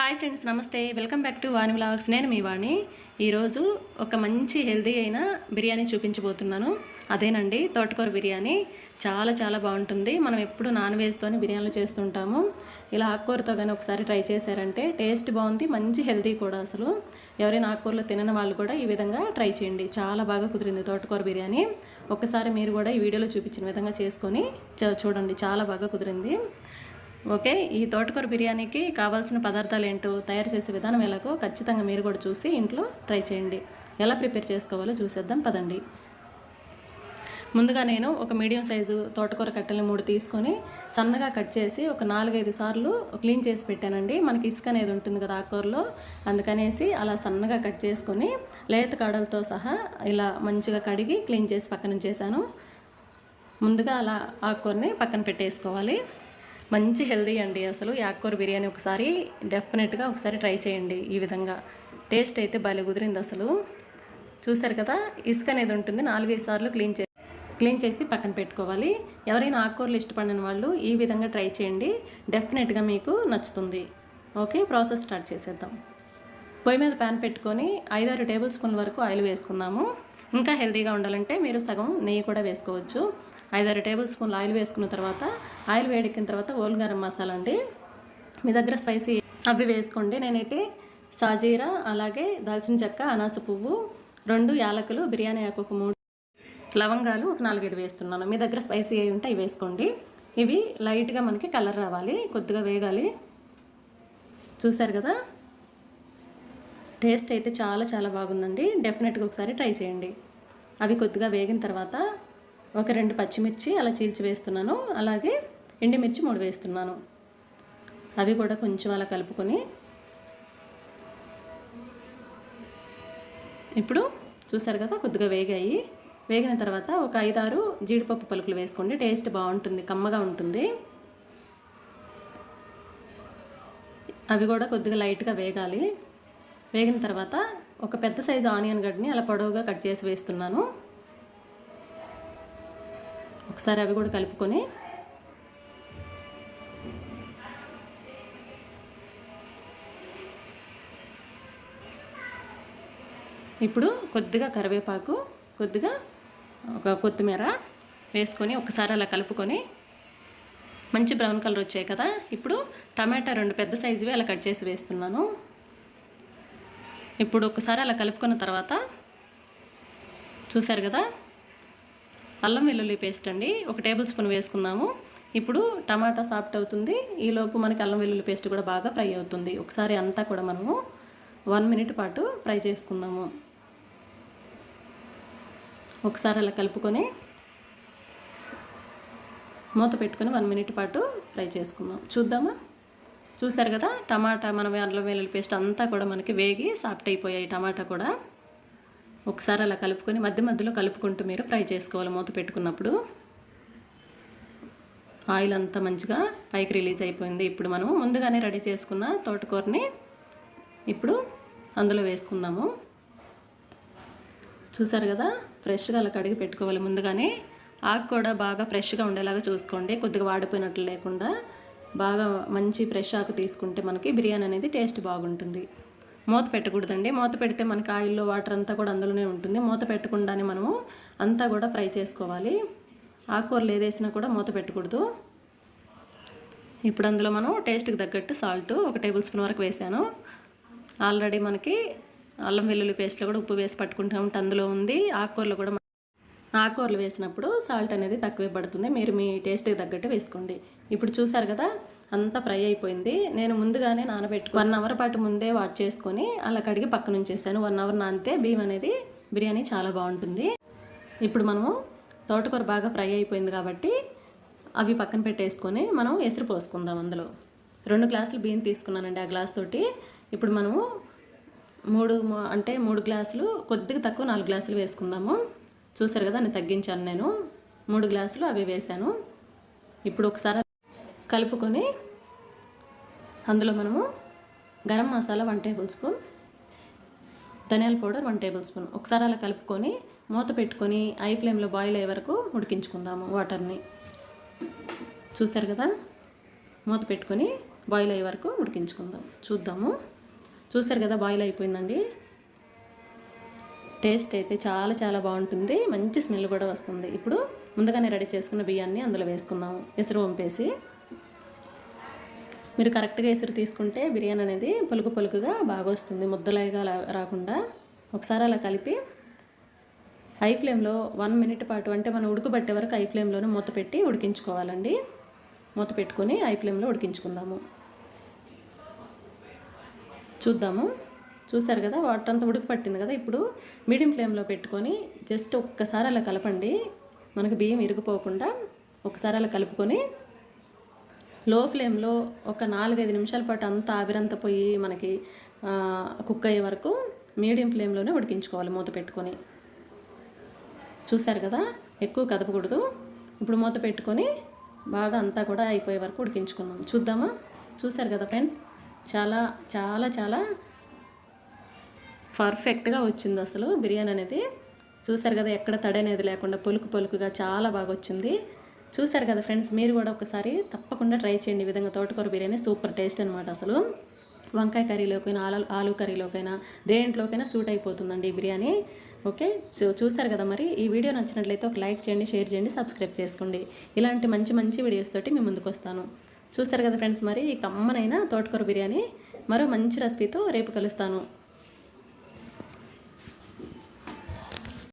Hi friends నమస్తే. Welcome back to Vani vlogs. నేను మీ వాణి. ఈరోజు ఒక మంచి హెల్దీ అయిన బిర్యానీ చూపించబోతున్నాను. అదేనండి తోటకూర బిర్యానీ. చాలా చాలా బాగుంటుంది. మనం ఎప్పుడు నాన్ వెజ్తోనే బిర్యానీలు చేస్తుంటాము. ఇలా ఆకుకూరతో కానీ ఒకసారి ట్రై చేశారంటే టేస్ట్ బాగుంది మంచి హెల్దీ కూడా అసలు. ఎవరైనా ఆకుకూరలు తినని వాళ్ళు కూడా ఈ విధంగా ట్రై చేయండి. చాలా బాగా కుదిరింది తోటకూర బిర్యానీ. ఒక్కసారి మీరు కూడా ఈ వీడియోలో చూపించిన విధంగా చేసుకొని చ- చూడండి. చాలా బాగా కుదిరింది. ఓకే ఈ తోటకూర బిర్యానీకి కావాల్సిన పదార్థాలు ఏంటో తయారు చేసే విధానం ఎలాగో ఖచ్చితంగా మీరు కూడా చూసి ఇంట్లో ట్రై చేయండి. ఎలా ప్రిపేర్ చేసుకోవాలో చూసేద్దాం పదండి. ముందుగా నేను ఒక మీడియం సైజు తోటకూర కట్టెలు మూడు తీసుకొని సన్నగా కట్ చేసి ఒక నాలుగైదు సార్లు క్లీన్ చేసి పెట్టానండి. మనకి ఇసుక అనేది ఉంటుంది కదా ఆకుకూరలో అందుకనేసి అలా సన్నగా కట్ చేసుకొని లేత కాడలతో సహా ఇలా మంచిగా కడిగి క్లీన్ చేసి పక్కన చేశాను ముందుగా అలా ఆకుకూరని పక్కన పెట్టేసుకోవాలి. మంచి హెల్దీ అండి అసలు. యాక్కూర బిర్యానీ ఒకసారి డెఫినెట్గా ఒకసారి ట్రై చేయండి ఈ విధంగా. టేస్ట్ అయితే భలే కుదిరింది అసలు. చూసారు కదా ఇసుక అనేది ఉంటుంది నాలుగైదు సార్లు క్లీన్ చే క్లీన్ చేసి పక్కన పెట్టుకోవాలి. ఎవరైనా ఆకుకూరలు ఇష్టపడిన వాళ్ళు ఈ విధంగా ట్రై చేయండి. డెఫినెట్గా మీకు నచ్చుతుంది. ఓకే ప్రాసెస్ స్టార్ట్ చేసేద్దాం. పొయ్యి మీద ప్యాన్ పెట్టుకొని ఐదారు టేబుల్ స్పూన్ల వరకు ఆయిల్ వేసుకుందాము. ఇంకా హెల్తీగా ఉండాలంటే మీరు సగం నెయ్యి కూడా వేసుకోవచ్చు. ఐదారు టేబుల్ స్పూన్లు ఆయిల్ వేసుకున్న తర్వాత ఆయిల్ వేడెక్కిన తర్వాత ఓల్ గరం మసాలా అండి. మీ దగ్గర స్పైసీ అవి వేసుకోండి. నేనైతే సాజీరా అలాగే దాల్చిన చెక్క అనాస పువ్వు రెండు యాలకులు బిర్యానీ ఆకు ఒక మూడు లవంగాలు ఒక నాలుగైదు వేస్తున్నాను. మీ దగ్గర స్పైసీ అయి ఉంటే అవి వేసుకోండి. ఇవి లైట్గా మనకి కలర్ రావాలి కొద్దిగా వేగాలి. చూసారు కదా? టేస్ట్ అయితే చాలా చాలా బాగుందండి. డెఫినెట్గా ఒకసారి ట్రై చేయండి. అవి కొద్దిగా వేగిన తర్వాత ఒక రెండు పచ్చిమిర్చి అలా చీల్చి వేస్తున్నాను. అలాగే ఎండుమిర్చి మూడు వేస్తున్నాను. అవి కూడా కొంచెం అలా కలుపుకొని. ఇప్పుడు చూసారు కదా కొద్దిగా వేగాయి. వేగిన తర్వాత ఒక ఐదారు జీడిపప్పు పలుకులు వేసుకోండి. టేస్ట్ బాగుంటుంది కమ్మగా ఉంటుంది. అవి కూడా కొద్దిగా లైట్గా వేగాలి. వేగిన తర్వాత ఒక పెద్ద సైజు ఆనియన్ గడ్డని అలా పొడవుగా కట్ చేసి వేస్తున్నాను. ఒకసారి అవి కూడా కలుపుకొని ఇప్పుడు కొద్దిగా కరివేపాకు కొద్దిగా ఒక కొత్తిమీర వేసుకొని ఒకసారి అలా కలుపుకొని మంచి బ్రౌన్ కలర్ వచ్చాయి కదా. ఇప్పుడు టమాటా రెండు పెద్ద సైజువి అలా కట్ చేసి వేస్తున్నాను. ఇప్పుడు ఒకసారి అలా కలుపుకున్న తర్వాత చూసారు కదా? అల్లం వెల్లుల్లి పేస్ట్ అండి. ఒక టేబుల్ స్పూన్ వేసుకుందాము. ఇప్పుడు టమాటా సాఫ్ట్ అవుతుంది. ఈలోపు మనకి అల్లం వెల్లుల్లి పేస్ట్ కూడా బాగా ఫ్రై అవుతుంది. ఒకసారి అంతా కూడా మనము వన్ మినిట్ పాటు ఫ్రై చేసుకుందాము. ఒకసారి అలా కలుపుకొని మూత పెట్టుకొని వన్ మినిట్ పాటు ఫ్రై చేసుకుందాం. చూద్దామా? చూసారు కదా టమాటా మనం అల్లం వెల్లుల్లి పేస్ట్ అంతా కూడా మనకి వేగి సాఫ్ట్ అయిపోయాయి టమాటా కూడా. ఒకసారి అలా కలుపుకొని మధ్య మధ్యలో కలుపుకుంటూ మీరు ఫ్రై చేసుకోవాలి మూత పెట్టుకున్నప్పుడు. ఆయిల్ అంతా మంచిగా పైకి రిలీజ్ అయిపోయింది. ఇప్పుడు మనం ముందుగానే రెడీ చేసుకున్న తోటకూరని ఇప్పుడు అందులో వేసుకుందాము. చూసారు కదా? ఫ్రెష్గా అలా కడిగి పెట్టుకోవాలి. ముందుగానే ఆకు కూడా బాగా ఫ్రెష్గా ఉండేలాగా చూసుకోండి. కొద్దిగా వాడిపోయినట్లు లేకుండా బాగా మంచి ఫ్రెష్ ఆకు తీసుకుంటే మనకి బిర్యానీ అనేది టేస్ట్ బాగుంటుంది. మూత పెట్టకూడదండి. మూత పెడితే మనకి ఆయిల్లో వాటర్ అంతా కూడా అందులోనే ఉంటుంది. మూత పెట్టకుండానే మనము అంతా కూడా ఫ్రై చేసుకోవాలి. ఆకుకూరలు ఏదేసినా కూడా మూత పెట్టకూడదు. ఇప్పుడు అందులో మనం టేస్ట్కి తగ్గట్టు సాల్ట్ ఒక టేబుల్ స్పూన్ వరకు వేసాను. ఆల్రెడీ మనకి అల్లం వెల్లుల్లి పేస్ట్లో కూడా ఉప్పు వేసి పట్టుకుంటూ ఉంటే అందులో ఉంది. ఆకుకూరలు కూడా ఆకుకూరలు వేసినప్పుడు సాల్ట్ అనేది తక్కువే పడుతుంది. మీరు మీ టేస్ట్కి తగ్గట్టు వేసుకోండి. ఇప్పుడు చూసారు కదా అంతా ఫ్రై అయిపోయింది. నేను ముందుగానే నానబెట్టు వన్ అవర్ పాటు ముందే వాచ్ చేసుకొని అలా కడిగి పక్కన ఉంచేసాను. వన్ అవర్ నానితే బియ్యం అనేది బిర్యానీ చాలా బాగుంటుంది. ఇప్పుడు మనము తోటకూర బాగా ఫ్రై అయిపోయింది కాబట్టి అవి పక్కన పెట్టేసుకొని మనం ఎసురు పోసుకుందాం అందులో. రెండు గ్లాసులు బియ్యం తీసుకున్నానండి ఆ గ్లాస్ తోటి. ఇప్పుడు మనము మూడు అంటే మూడు గ్లాసులు కొద్దిగా తక్కువ నాలుగు గ్లాసులు వేసుకుందాము. చూసారు కదా నేను తగ్గించాను నేను. మూడు గ్లాసులు అవి వేసాను. ఇప్పుడు ఒకసారి కలుపుకొని అందులో మనము garam masala one tablespoon ధనియాల పౌడర్ వన్ టేబుల్ స్పూన్ ఒకసారి అలా కలుపుకొని మూత పెట్టుకొని ఐ ఫ్లేమ్లో బాయిల్ అయ్యే వరకు ఉడికించుకుందాము వాటర్ని చూసారు కదా? మూత పెట్టుకొని బాయిల్ అయ్యే వరకు ఉడికించుకుందాం. చూద్దాము. చూసారు కదా బాయిల్ అయిపోయిందండి? టేస్ట్ అయితే చాలా చాలా బాగుంటుంది. మంచి స్మెల్ కూడా వస్తుంది. ఇప్పుడు ముందుగానే రెడీ చేసుకున్న బియ్యాన్ని అందులో వేసుకుందాము. ఎసరు వంపేసి మీరు కరెక్ట్గా ఎసురు తీసుకుంటే బిర్యానీ అనేది పలుకు పొలుకుగా బాగా వస్తుంది. ముద్దలాగా రాకుండా ఒకసారి అలా కలిపి హై ఫ్లేమ్లో వన్ మినిట్ పాటు అంటే మనం ఉడుకుబట్టే వరకు హై ఫ్లేమ్లోనే మూత పెట్టి ఉడికించుకోవాలండి. మూత పెట్టుకొని హై ఫ్లేమ్లో ఉడికించుకుందాము. చూద్దాము. చూసారు కదా వాటర్ అంతా ఉడికి పట్టింది కదా ఇప్పుడు మీడియం ఫ్లేమ్లో పెట్టుకొని జస్ట్ ఒక్కసారి అలా కలపండి. మనకు బియ్యం ఇరిగిపోకుండా ఒకసారి అలా కలుపుకొని లో ఫ్లేమ్లో ఒక నాలుగైదు నిమిషాల పాటు అంతా ఆవిరంతా పోయి మనకి కుక్ అయ్యే వరకు మీడియం ఫ్లేమ్లోనే ఉడికించుకోవాలి మూత పెట్టుకొని. చూసారు కదా? ఎక్కువ కదపకూడదు. ఇప్పుడు మూత పెట్టుకొని బాగా అంతా కూడా అయిపోయే వరకు ఉడికించుకుందాం. చూద్దామా? చూసారు కదా ఫ్రెండ్స్? చాలా చాలా చాలా పర్ఫెక్ట్గా వచ్చింది అసలు బిర్యానీ అనేది. చూసారు కదా ఎక్కడ తడి అనేది లేకుండా పొలుకు పొలుకుగా చాలా బాగా వచ్చింది. చూసారు కదా ఫ్రెండ్స్ మీరు కూడా ఒకసారి తప్పకుండా ట్రై చేయండి. ఈ విధంగా తోటకూర బిర్యానీ సూపర్ టేస్ట్ అనమాట అసలు. వంకాయ కర్రీలోకైనా ఆలు ఆలు కర్రీలోకైనా దేంట్లోకైనా సూట్ అయిపోతుందండి ఈ బిర్యానీ. ఓకే చూ చూసారు కదా మరి. ఈ వీడియో నచ్చినట్లయితే ఒక లైక్ చేయండి షేర్ చేయండి సబ్స్క్రైబ్ చేసుకోండి. ఇలాంటి మంచి మంచి వీడియోస్ తోటి మీ ముందుకు వస్తాను. చూసారు కదా ఫ్రెండ్స్ మరి ఈ కమ్మనైన తోటకూర బిర్యానీ మరో మంచి రెసిపీతో రేపు కలుస్తాను.